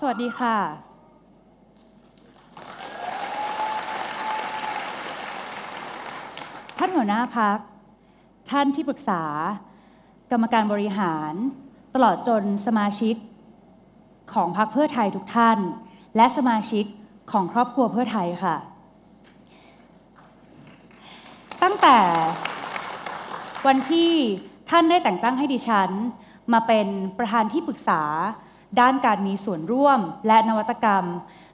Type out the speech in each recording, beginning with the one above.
สวัสดีค่ะ ท่านหัวหน้าพัก ท่านที่ปรึกษา กรรมการบริหาร ตลอดจนสมาชิก ของพรรคเพื่อไทยทุกท่าน และสมาชิกของครอบครัวเพื่อไทยค่ะ ตั้งแต่วันที่ท่านได้แต่งตั้งให้ดิฉัน มาเป็นประธานที่ปรึกษา ด้านการมีส่วนร่วมและนวัตกรรม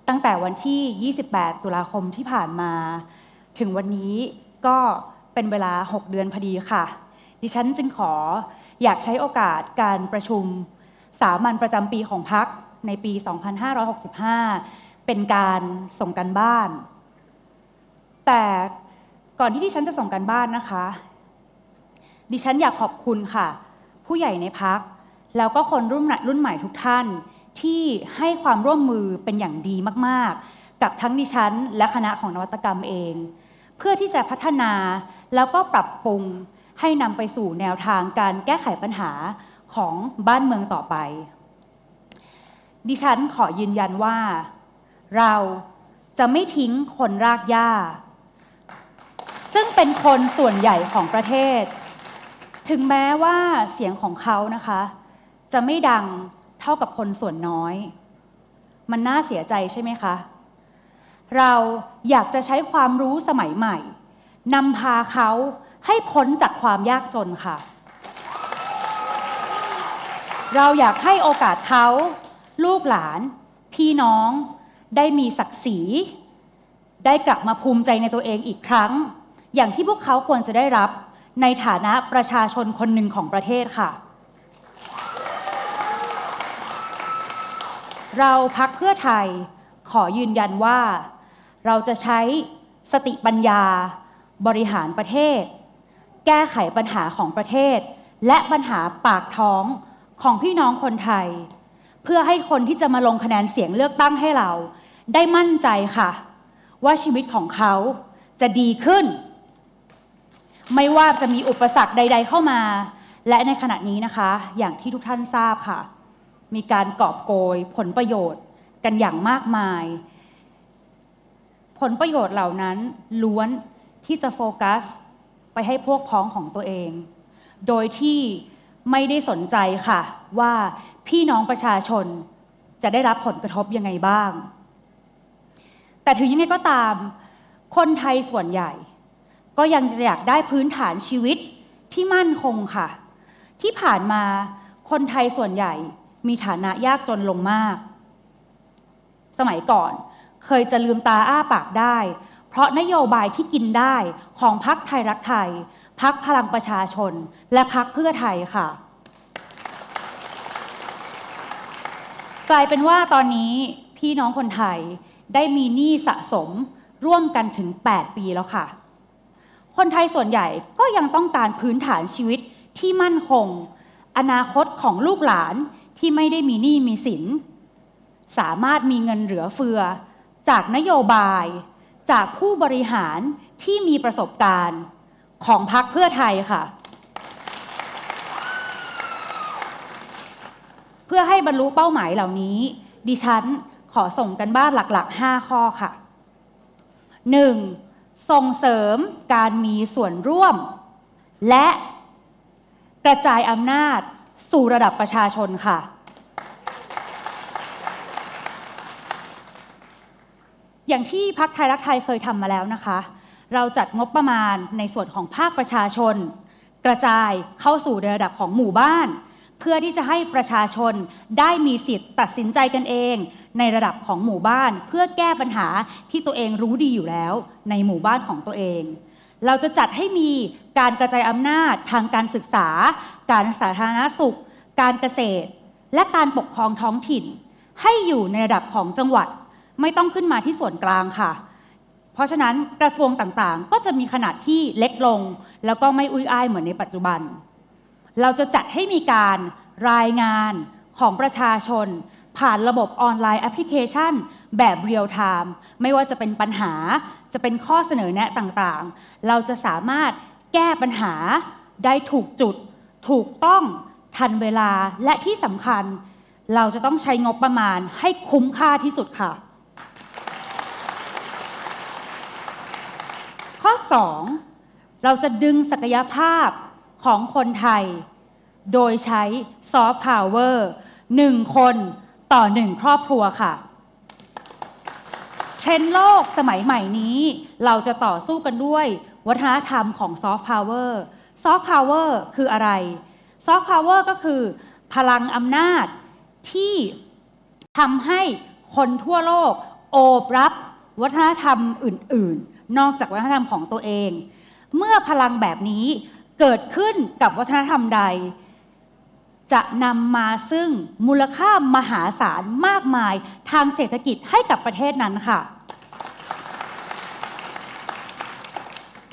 ตั้งแต่วันที่ 28 ตุลาคมที่ผ่านมา ถึงวันนี้ก็เป็นเวลา 6 เดือนพอดีค่ะ ดิฉันจึงขออยากใช้โอกาสการประชุมสามัญประจำปีของพักในปี 2565 เป็นการส่งกันบ้าน แต่ก่อนที่ดิฉันจะส่งกันบ้านนะคะ ดิฉันอยากขอบคุณค่ะ ผู้ใหญ่ในพัก แล้วก็คนรุ่นหม่รุ่นใหม่ทุกท่านที่ให้ความร่วมมือเป็นอย่างดีมากๆ กับทั้งดิฉันและคณะของนวัตกรรมเอง เพื่อที่จะพัฒนาแล้วก็ปรับปรุงให้นำไปสู่แนวทางการแก้ไขปัญหาของบ้านเมืองต่อไป ดิฉันขอยืนยันว่า เราจะไม่ทิ้งคนรากหญ้า ซึ่งเป็นคนส่วนใหญ่ของประเทศ ถึงแม้ว่าเสียงของเขานะคะ จะไม่ดังเท่ากับคนส่วนน้อย มันน่าเสียใจใช่ไหมคะ เราอยากจะใช้ความรู้สมัยใหม่นำพาเขาให้พ้นจากความยากจนค่ะ เราอยากให้โอกาสเขา ลูกหลาน พี่น้อง ได้มีศักดิ์ศรี ได้กลับมาภูมิใจในตัวเองอีกครั้ง อย่างที่พวกเขาควรจะได้รับในฐานะประชาชนคนหนึ่งของประเทศค่ะ เราพักเพื่อไทยขอยืนยันว่า เราจะใช้สติปัญญา บริหารประเทศ แก้ไขปัญหาของประเทศ และปัญหาปากท้องของพี่น้องคนไทย เพื่อให้คนที่จะมาลงคะแนนเสียงเลือกตั้งให้เรา ได้มั่นใจค่ะ ว่าชีวิตของเขาจะดีขึ้น ไม่ว่าจะมีอุปสรรคใด ๆ เข้ามา และในขณะนี้นะคะ อย่างที่ทุกท่านทราบค่ะ มีการกอบโกยผลประโยชน์กันอย่างมากมาย ผลประโยชน์เหล่านั้นล้วนที่จะโฟกัสไปให้พวกพ้องของตัวเอง โดยที่ไม่ได้สนใจค่ะ ว่าพี่น้องประชาชนจะได้รับผลกระทบยังไงบ้าง แต่ถึงยังไงก็ตาม คนไทยส่วนใหญ่ ก็ยังจะอยากได้พื้นฐานชีวิตที่มั่นคงค่ะ ที่ผ่านมาคนไทยส่วนใหญ่ มีฐานะยากจนลงมาก สมัยก่อน เคยจะลืมตาอ้าปากได้ เพราะนโยบายที่กินได้ของพรรคไทยรักไทยพรรคพลังประชาชน และพรรคเพื่อไทยค่ะ กลายเป็นว่าตอนนี้พี่น้องคนไทยได้มีหนี้สะสมร่วมกันถึง 8 ปีแล้วค่ะ คนไทยส่วนใหญ่ก็ยังต้องการพื้นฐานชีวิตที่มั่นคง อนาคตของลูกหลาน ที่ไม่ได้มีหนี้มีสิน สามารถมีเงินเหลือเฟือ จากนโยบาย จากผู้บริหารที่มีประสบการณ์ของพรรคเพื่อไทยค่ะ เพื่อให้บรรลุเป้าหมายเหล่านี้ ดิฉันขอส่งกันบ้านหลักๆ 5 ข้อค่ะ 1. ส่งเสริมการมีส่วนร่วม และกระจายอำนาจ สู่ระดับประชาชนค่ะ อย่างที่พักไทยรักไทยเคยทำมาแล้วนะคะ เราจัดงบประมาณในส่วนของภาคประชาชน กระจายเข้าสู่ระดับของหมู่บ้าน เพื่อที่จะให้ประชาชนได้มีสิทธิ์ตัดสินใจกันเอง ในระดับของหมู่บ้าน เพื่อแก้ปัญหาที่ตัวเองรู้ดีอยู่แล้ว ในหมู่บ้านของตัวเอง เราจะจัดให้มีการกระจายอำนาจทางการศึกษา การสาธารณสุข การเกษตร และการปกครองท้องถิ่น ให้อยู่ในระดับของจังหวัด ไม่ต้องขึ้นมาที่ส่วนกลางค่ะ เพราะฉะนั้นกระทรวงต่างๆ ก็จะมีขนาดที่เล็กลง แล้วก็ไม่อุ้ยอ้ายเหมือนในปัจจุบัน เราจะจัดให้มีการรายงานของประชาชน ผ่านระบบออนไลน์แอปพลิเคชัน แบบเรียลไทม์ไม่ว่าจะเป็นปัญหา จะเป็นข้อเสนอแนะต่างๆ เราจะสามารถแก้ปัญหาได้ถูกจุด ถูกต้องทันเวลาและที่สำคัญ เราจะต้องใช้งบประมาณให้คุ้มค่าที่สุดค่ะ ข้อ 2 เราจะดึงศักยภาพของคนไทย โดยใช้ซอฟต์พาวเวอร์หนึ่งคนต่อหนึ่งครอบครัวค่ะ เทรนด์โลกสมัยใหม่นี้ เราจะต่อสู้กันด้วยวัฒนธรรมของซอฟต์พาวเวอร์ซอฟต์พาวเวอร์คืออะไรซอฟต์พาวเวอร์ก็คือ พลังอำนาจที่ทำให้คนทั่วโลกโอบรับวัฒนธรรมอื่น ๆ นอกจากวัฒนธรรมของตัวเอง เมื่อพลังแบบนี้เกิดขึ้นกับวัฒนธรรมใด จะนำมาซึ่งมูลค่ามหาศาลมากมายทางเศรษฐกิจให้กับประเทศนั้นค่ะ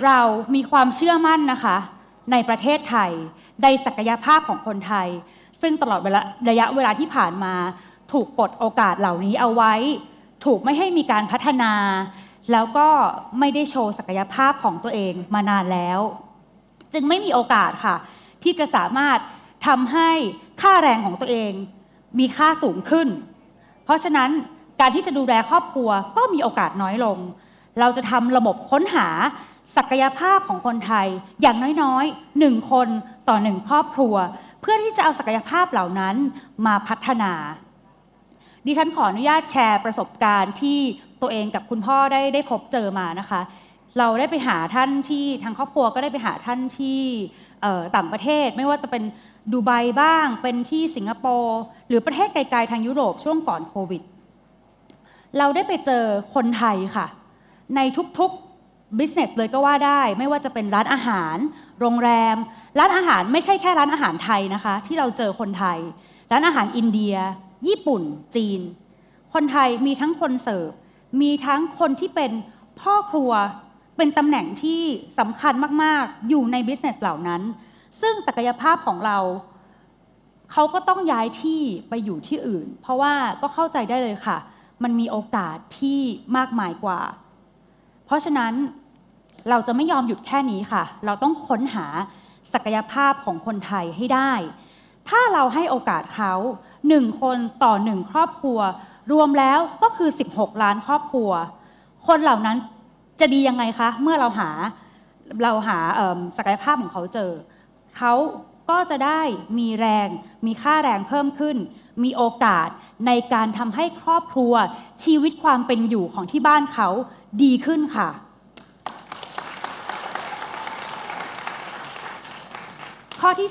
เรามีความเชื่อมั่นนะคะ ในประเทศไทยในศักยภาพของคนไทย ซึ่งตลอดเวลาระยะเวลาที่ผ่านมา ถูกปลดโอกาสเหล่านี้เอาไว้ ถูกไม่ให้มีการพัฒนา แล้วก็ไม่ได้โชว์ศักยภาพของตัวเองมานานแล้ว จึงไม่มีโอกาสค่ะ ที่จะสามารถ ทำให้ค่าแรงของตัวเองมีค่าสูงขึ้น เพราะฉะนั้นการที่จะดูแลครอบครัวก็มีโอกาสน้อยลง เราจะทำระบบค้นหาศักยภาพของคนไทยอย่างน้อยๆหนึ่งคนต่อหนึ่งครอบครัว เพื่อที่จะเอาศักยภาพเหล่านั้นมาพัฒนา ดิฉันขออนุญาตแชร์ประสบการณ์ที่ตัวเองกับคุณพ่อได้ได้พบเจอมานะคะ เราได้ไปหาท่านที่ทางครอบครัวก็ได้ไปหาท่านที่ต่างประเทศ ไม่ว่าจะเป็น ดูไบบ้าง เป็นที่สิงคโปร์หรือประเทศไกลๆทางยุโรปช่วงก่อนโควิด เราได้ไปเจอคนไทยค่ะ ในทุกๆ business เลยก็ว่าได้ ไม่ว่าจะเป็นร้านอาหาร โรงแรม ร้านอาหารไม่ใช่แค่ร้านอาหารไทยนะคะ ที่เราเจอคนไทย ร้านอาหารอินเดีย ญี่ปุ่น จีน คนไทยมีทั้งคนเสิร์ฟ มีทั้งคนที่เป็นพ่อครัวเป็นตำแหน่งที่สำคัญมาก ๆ อยู่ใน business เหล่านั้น ซึ่งศักยภาพของเราเขาก็ต้องย้ายที่ไปอยู่ที่อื่น เพราะว่าก็เข้าใจได้เลยค่ะ มันมีโอกาสที่มากมายกว่า เพราะฉะนั้นเราจะไม่ยอมหยุดแค่นี้ค่ะ เราต้องค้นหาศักยภาพของคนไทยให้ได้ ถ้าเราให้โอกาสเขาหนึ่งคนต่อหนึ่งครอบครัว รวมแล้วก็คือ 16 ล้านครอบครัว คนเหล่านั้นจะดียังไงคะ เมื่อเราหาเราหาศักยภาพของเขาเจอ เขาก็จะได้มีแรง มีค่าแรงเพิ่มขึ้น มีโอกาสในการทำให้ครอบครัว ชีวิตความเป็นอยู่ของที่บ้านเขาดีขึ้นค่ะ ข้อที่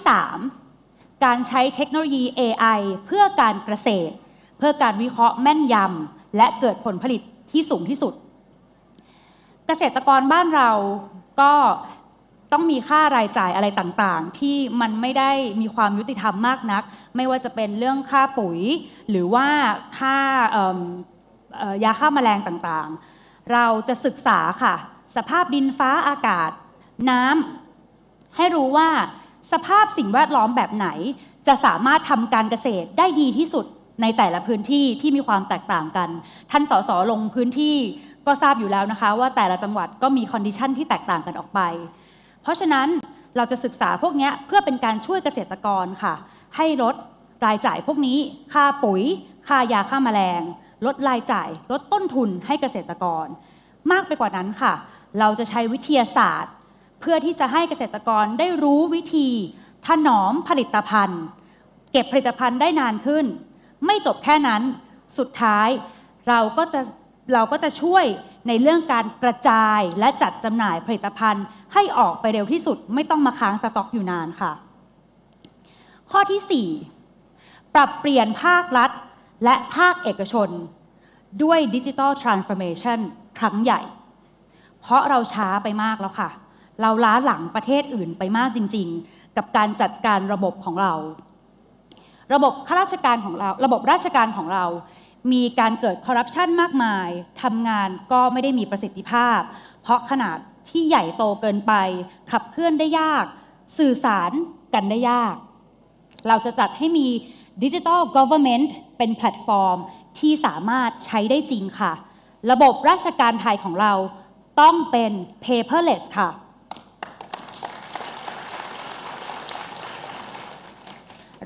3 การใช้เทคโนโลยี AI เพื่อการเกษตร เพื่อการวิเคราะห์แม่นยำและเกิดผลผลิตที่สูงที่สุด เกษตรกรบ้านเราก็ ต้องมีค่ารายจ่ายอะไรต่างๆ ที่มันไม่ได้มีความยุติธรรมมากนัก ไม่ว่าจะเป็นเรื่องค่าปุ๋ย หรือว่าค่ายาฆ่าแมลงต่างๆ เราจะศึกษาค่ะ สภาพดินฟ้าอากาศ น้ำให้รู้ว่าสภาพสิ่งแวดล้อมแบบไหน จะสามารถทำการเกษตรได้ดีที่สุดในแต่ละพื้นที่ที่มีความแตกต่างกัน ท่านสสลงพื้นที่ก็ทราบอยู่แล้วนะคะ ว่าแต่ละจังหวัดก็มีคอนดิชันที่แตกต่างกันออกไป ราะฉะนั้นเราจะศึกษาพวกนี้เพื่อเป็นการช่วยเกษตรกรค่ะ ให้ลดรายจ่ายพวกนี้ ค่าปุ๋ย ค่ายาฆ่าแมลง ลดรายจ่าย ลดต้นทุนให้เกษตรกร มากไปกว่านั้นค่ะ เราจะใช้วิทยาศาสตร์ เพื่อที่จะให้เกษตรกรได้รู้วิธีถนอมผลิตภัณฑ์ เก็บผลิตภัณฑ์ได้นานขึ้น ไม่จบแค่นั้นสุดท้ายเราก็จะเราก็จะช่วยในเรื่องการกระจายและจัดจำหน่ายผลิตภัณฑ์ ให้ออกไปเร็วที่สุดไม่ต้องมาค้างสต็อกอยู่นานค่ะ ข้อที่ 4 ปรับเปลี่ยนภาครัฐ และภาคเอกชน ด้วยดิจิ t a ลทรานส์ฟอร์เมชันครั้งใหญ่ เพราะเราช้าไปมากแล้วค่ะ เราล้าหลังประเทศอื่นไปมากจริง ๆ กับการจัดการระบบของเรา ระบบข้าราชการของเรา ระบบราชการของเรามีการเกิดคอร์รัปชันมากมาย ทำงานก็ไม่ได้มีประสิทธิภาพ เพราะขนาด ที่ใหญ่โตเกินไป ขับเคลื่อนได้ยาก สื่อสารกันได้ยาก เราจะจัดให้มีดิจิ t a ล Government เป็นแพลตฟอร์มที่สามารถใช้ได้จริงค่ะ ระบบราชการไทยของเราต้องเป็น paperless ค่ะ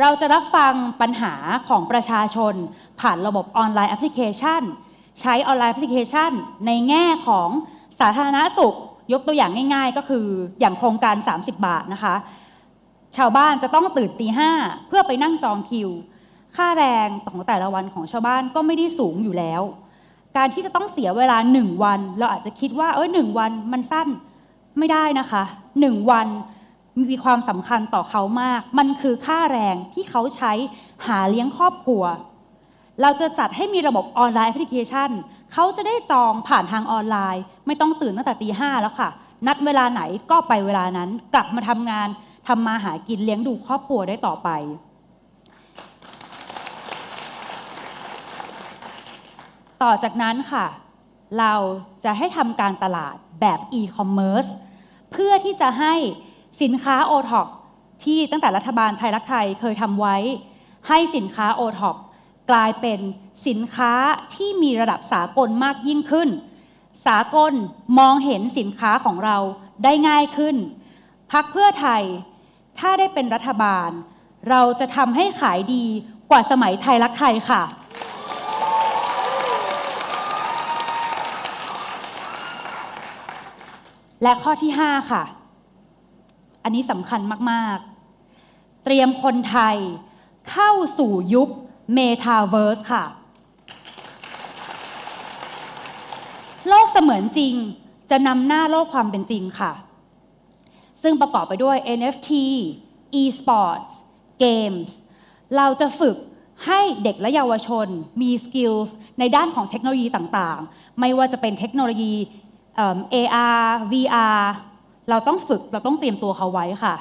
เเราจะรับฟังปัญหาของประชาชน ผ่านระบบออนไลน์แอปพลิเคชัน ใช้ออนไลน์แอปพลิเคชัน ในแง่ของสาธารณสุข ยกตัวอย่างง่าย ๆ ก็คืออย่างโครงการ 30 บาทนะคะ ชาวบ้านจะต้องตื่นตีห้าเพื่อไปนั่งจองคิว ค่าแรงของแต่ละวันของชาวบ้านก็ไม่ได้สูงอยู่แล้ว การที่จะต้องเสียเวลาหนึ่งวัน เราอาจจะคิดว่าเออหนึ่งวันมันสั้นไม่ได้นะคะหนึ่งวันมีความสำคัญต่อเขามาก มันคือค่าแรงที่เขาใช้หาเลี้ยงครอบครัว เราจะจัดให้มีระบบออนไลน์แอปพลิเคชัน เขาจะได้จองผ่านทางออนไลน์ ไม่ต้องตื่นตั้งแต่ตีห้าแล้วค่ะ นัดเวลาไหนก็ไปเวลานั้น กลับมาทำงานทำมาหากินเลี้ยงดูครอบครัวได้ต่อไป ต่อจากนั้นค่ะ เราจะให้ทำการตลาดแบบ e-commerce เพื่อที่จะให้สินค้า o t o p ที่ตั้งแต่รัฐบาลไทยรักไทยเคยทำไว้ ให้สินค้า o t o p กลายเป็นสินค้าที่มีระดับสากลมากยิ่งขึ้น สากลมองเห็นสินค้าของเราได้ง่ายขึ้น พักเพื่อไทย ถ้าได้เป็นรัฐบาล เราจะทำให้ขายดีกว่าสมัยไทยรักไทยค่ะ และข้อที่ 5 ค่ะ อันนี้สำคัญมาก ๆ เตรียมคนไทยเข้าสู่ยุค เมตาเวิร์สค่ะ โลกเสมือนจริงจะนำหน้าโลกความเป็นจริงค่ะ ซึ่งประกอบไปด้วย NFT e-sports games เราจะฝึกให้เด็กและเยาวชนมีสกิลส์ในด้านของเทคโนโลยีต่างๆ ไม่ว่าจะเป็นเทคโนโลยี AR VR เราต้องฝึกเราต้องเตรียมตัวเขาไว้ค่ะ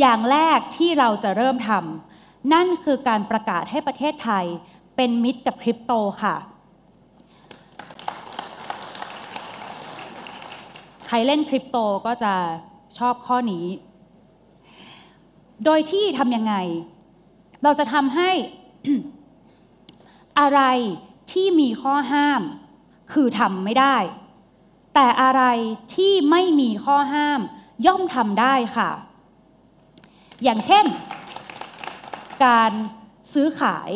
อย่างแรกที่เราจะเริ่มทำ นั่นคือการประกาศให้ประเทศไทยเป็นมิตรกับคริปโตค่ะ ใครเล่นคริปโตก็จะชอบข้อนี้ โดยที่ทำยังไง เราจะทำให้อะไรที่มีข้อห้าม คือทำไม่ได้ แต่อะไรที่ไม่มีข้อห้ามย่อมทำได้ค่ะ อย่างเช่น การซื้อขาย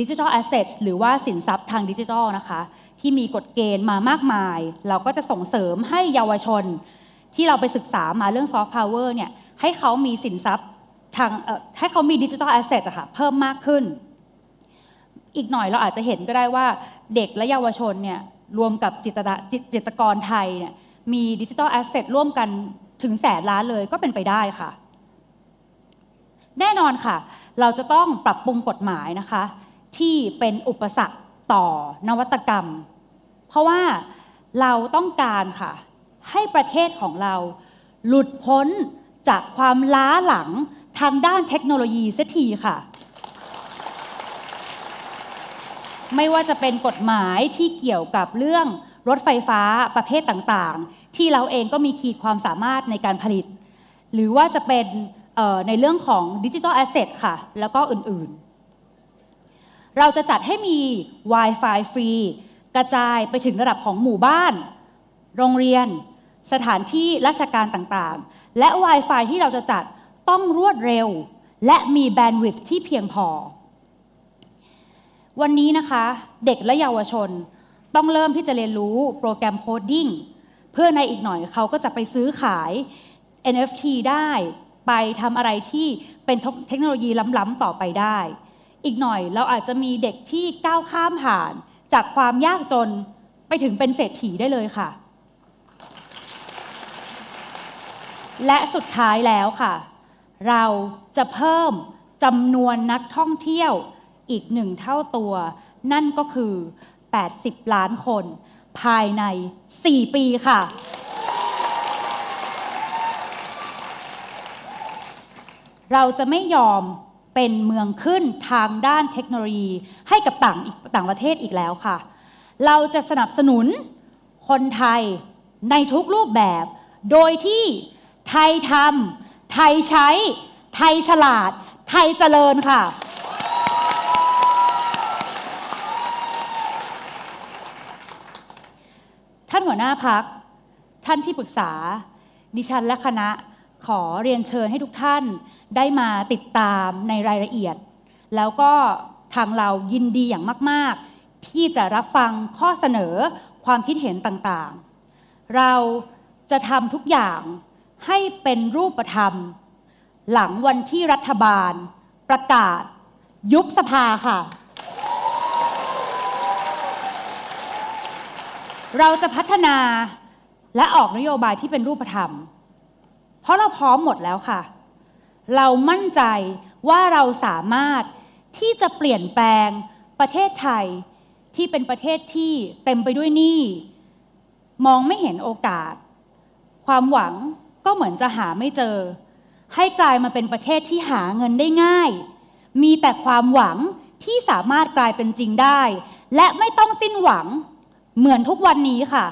ดิจิทัลแอสเซทหรือว่าสินทรัพย์ทางดิจิทัลนะคะที่มีกฎเกณฑ์มามากมาย เราก็จะส่งเสริมให้เยาวชน ที่เราไปศึกษามาเรื่องซอฟต์พาวเวอร์เนี่ยให้เขามีสินทรัพย์ทางให้เขามีดิจิทัลแอสเซทอะค่ะเพิ่มมากขึ้น อีกหน่อยเราอาจจะเห็นก็ได้ว่าเด็กและเยาวชนเนี่ยรวมกับจิตรจิตจิตกรไทยเนี่ยมีดิจิทัลแอสเซทร่วมกันถึงแสนล้านเลยก็เป็นไปได้ค่ะ แน่นอนค่ะ เราจะต้องปรับปรุงกฎหมายนะคะ ที่เป็นอุปสรรคต่อนวัตกรรม เพราะว่าเราต้องการค่ะ ให้ประเทศของเรา หลุดพ้นจากความล้าหลังทางด้านเทคโนโลยีเสียทีค่ะ ไม่ว่าจะเป็นกฎหมายที่เกี่ยวกับเรื่องรถไฟฟ้าประเภทต่างๆ ที่เราเองก็มีขีดความสามารถในการผลิต หรือว่าจะเป็น ในเรื่องของดิจิทัลแอสเซทค่ะ แล้วก็อื่นๆ เราจะจัดให้มี Wi-Fi ฟรี กระจายไปถึงระดับของหมู่บ้าน โรงเรียน สถานที่ราชการต่างๆ และ Wi-Fi ที่เราจะจัดต้องรวดเร็ว และมีแบนด์วิดที่เพียงพอ วันนี้นะคะเด็กและเยาวชนต้องเริ่มที่จะเรียนรู้โปรแกรมโคดดิ้งเพื่อในอีกหน่อยเขาก็จะไปซื้อขาย NFT ได้ ไปทำอะไรที่เป็นเทคโนโลยีล้ำๆต่อไปได้ อีกหน่อยเราอาจจะมีเด็กที่ก้าวข้ามผ่าน จากความยากจนไปถึงเป็นเศรษฐีได้เลยค่ะ และสุดท้ายแล้วค่ะ เราจะเพิ่มจำนวนนักท่องเที่ยวอีกหนึ่งเท่าตัว นั่นก็คือ 80 ล้านคน ภายใน 4 ปีค่ะ เราจะไม่ยอมเป็นเมืองขึ้นทางด้านเทคโนโลยีให้กับต่างต่างประเทศอีกแล้วค่ะ เราจะสนับสนุนคนไทยในทุกรูปแบบ โดยที่ไทยทำไทยใช้ ไทยฉลาด ไทยเจริญค่ะ ท่านหัวหน้าพัก ท่านที่ปรึกษา ดิฉันและคณะขอเรียนเชิญให้ทุกท่าน ได้มาติดตามในรายละเอียด แล้วก็ทางเรายินดีอย่างมาก ๆ ที่จะรับฟังข้อเสนอความคิดเห็นต่าง ๆ เราจะทำทุกอย่างให้เป็นรูปธรรม หลังวันที่รัฐบาล ประกาศ ยุบสภาค่ะ เราจะพัฒนาและออกนโยบายที่เป็นรูปธรรม เพราะเราพร้อมหมดแล้วค่ะ เรามั่นใจว่าเราสามารถที่จะเปลี่ยนแปลงประเทศไทยที่เป็นประเทศที่เต็มไปด้วยหนี้มองไม่เห็นโอกาส ความหวังก็เหมือนจะหาไม่เจอ ให้กลายมาเป็นประเทศที่หาเงินได้ง่าย มีแต่ความหวังที่สามารถกลายเป็นจริงได้ และไม่ต้องสิ้นหวังเหมือนทุกวันนี้ค่ะ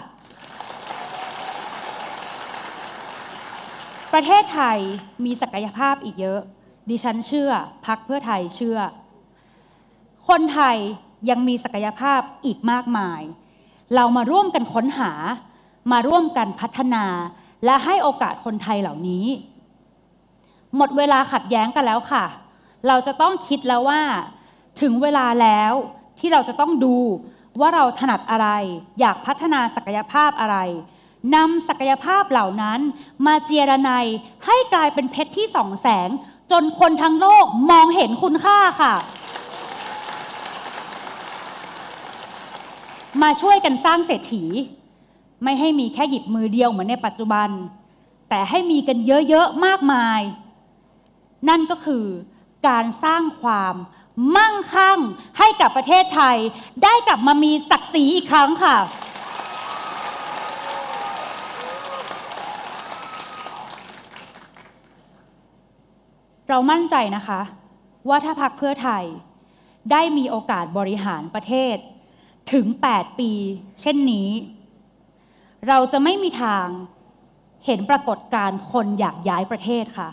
ประเทศไทยมีศักยภาพอีกเยอะ ดิฉันเชื่อพักเพื่อไทยเชื่อ คนไทยยังมีศักยภาพอีกมากมาย เรามาร่วมกันค้นหา มาร่วมกันพัฒนา และให้โอกาสคนไทยเหล่านี้ หมดเวลาขัดแย้งกันแล้วค่ะ เราจะต้องคิดแล้วว่า ถึงเวลาแล้วที่เราจะต้องดูว่าเราถนัดอะไร อยากพัฒนาศักยภาพอะไร นำศักยภาพเหล่านั้นมาเจียรนายให้กลายเป็นเพชรที่ส่องแสง จนคนทั้งโลกมองเห็นคุณค่าค่ะ มาช่วยกันสร้างเศรษฐี ไม่ให้มีแค่หยิบมือเดียวเหมือนในปัจจุบัน แต่ให้มีกันเยอะๆมากมาย นั่นก็คือการสร้างความมั่งคั่งให้กับประเทศไทย ได้กลับมามีศักดิ์ศรีอีกครั้งค่ะ เรามั่นใจนะคะ ว่าถ้าพักเพื่อไทย ได้มีโอกาสบริหารประเทศ ถึง 8 ปี เช่นนี้ เราจะไม่มีทางเห็นปรากฏการณ์คนอยากย้ายประเทศค่ะ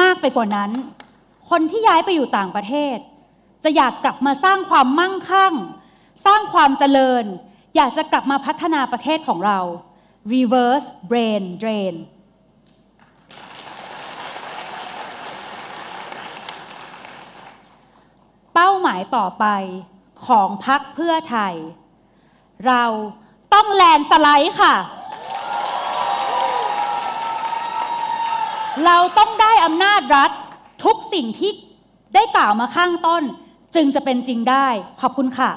มากไปกว่านั้น คนที่ย้ายไปอยู่ต่างประเทศ จะอยากกลับมาสร้างความมั่งคั่ง สร้างความเจริญ อยากจะกลับมาพัฒนาประเทศของเรา reverse brain drain เป้าหมายต่อไปของพักเพื่อไทย เราต้องแลนสไลด์ค่ะ เราต้องได้อำนาจรัฐทุกสิ่งที่ได้กล่าวมาข้างต้น จึงจะเป็นจริงได้ขอบคุณค่ะ